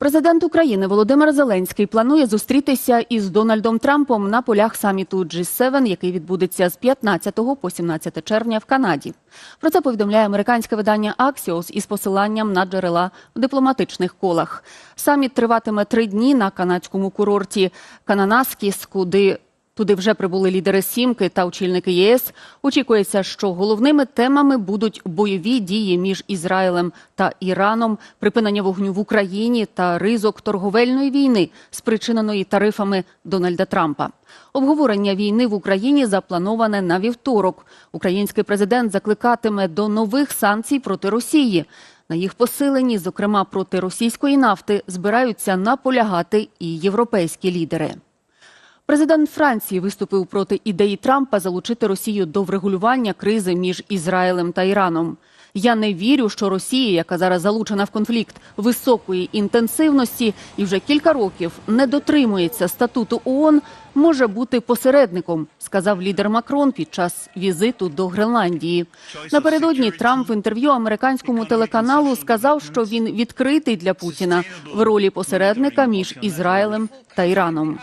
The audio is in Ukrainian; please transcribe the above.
Президент України Володимир Зеленський планує зустрітися із Дональдом Трампом на полях саміту G7, який відбудеться з 15 по 17 червня в Канаді. Про це повідомляє американське видання Axios із посиланням на джерела в дипломатичних колах. Саміт триватиме три дні на канадському курорті Кананаскіс, куди Туди вже прибули лідери Сімки та очільники ЄС. Очікується, що головними темами будуть бойові дії між Ізраїлем та Іраном, припинення вогню в Україні та ризок торговельної війни, спричиненої тарифами Дональда Трампа. Обговорення війни в Україні заплановане на вівторок. Український президент закликатиме до нових санкцій проти Росії. На їх посиленні, зокрема проти російської нафти, збираються наполягати і європейські лідери. Президент Франції виступив проти ідеї Трампа залучити Росію до врегулювання кризи між Ізраїлем та Іраном. Я не вірю, що Росія, яка зараз залучена в конфлікт високої інтенсивності і вже кілька років не дотримується статуту ООН, може бути посередником, сказав лідер Макрон під час візиту до Гренландії. Напередодні Трамп в інтерв'ю американському телеканалу сказав, що він відкритий для Путіна в ролі посередника між Ізраїлем та Іраном.